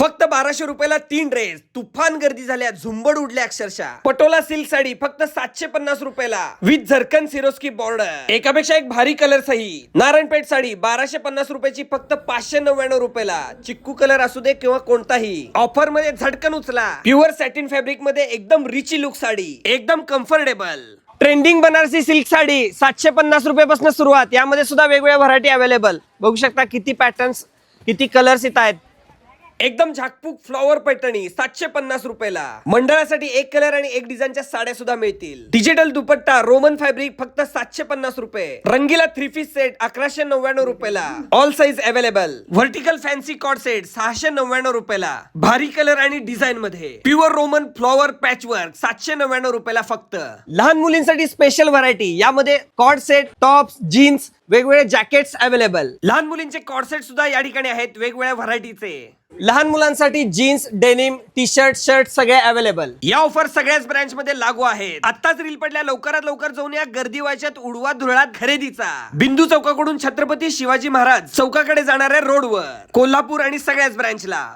फक्त बाराशे रुपयाला तीन ड्रेस. तुफान गर्दी झाल्या झुंबड उडल्या अक्षरशः. पटोला सिल्क साडी फक्त सातशे पन्नास रुपयाला. With zircon Swarovski border. एकापेक्षा एक भारी कलर सही. नारायणपेठ साडी बाराशे पन्नास रुपयाची फक्त पाचशे नव्याण्णव रुपयाला. चिक्कू कलर असू दे किंवा कोणताही. ऑफरमध्ये झटकन उचला. प्युअर सॅटिन फॅब्रिकमध्ये एकदम रिची लुक साडी. एकदम comfortable. Trending Banarasi silk sari सातशे पन्नास रुपयापासून सुरुवात. यामध्ये सुद्धा वेगवेगळ्या व्हरायटी अवेलेबल बघू शकता किती पॅटर्न्स किती कलर्स इथं आहेत. एकदम झाकपूक फ्लॉवर पैठणी सातशे पन्नास रुपयाला. मंडळासाठी एक कलर आणि एक डिझाईनच्या साड्या सुद्धा मिळतील. डिजिटल दुपट्टा रोमन फॅब्रिक फक्त सातशे पन्नास रुपये. रंगीला थ्री पीस सेट अकराशे नव्याण्णव रुपयाला. All size available vertical fancy cot set सहाशे नव्याण्णव रुपयाला. भारी कलर आणि डिझाईन मध्ये. Pure Roman flower patch work सातशे नव्याण्णव रुपयाला फक्त. लहान मुलींसाठी स्पेशल व्हरायटी यामध्ये कॉर्ड सेट टॉप्स जीन्स वेगवेगळे जॅकेट्स अवेलेबल लहान मुलींचे कॉर्ड सेट सुद्धा या ठिकाणी आहेत वेगवेगळ्या व्हरायटीचे लहान मुलांसाठी jeans denim T shirt shirt सगळे अवेलेबल या ऑफर सगळ्याच ब्रँच मध्ये लागू आहेत. आताच रील पडल्या लवकरात लवकर जाऊन या गर्दी वाच्यात उडवा धुळात खरेदीचा. बिंदू चौकाकडून छत्रपती शिवाजी महाराज चौकाकडे जाणाऱ्या रोडवर कोल्हापूर आणि सगळ्याच ब्रँचला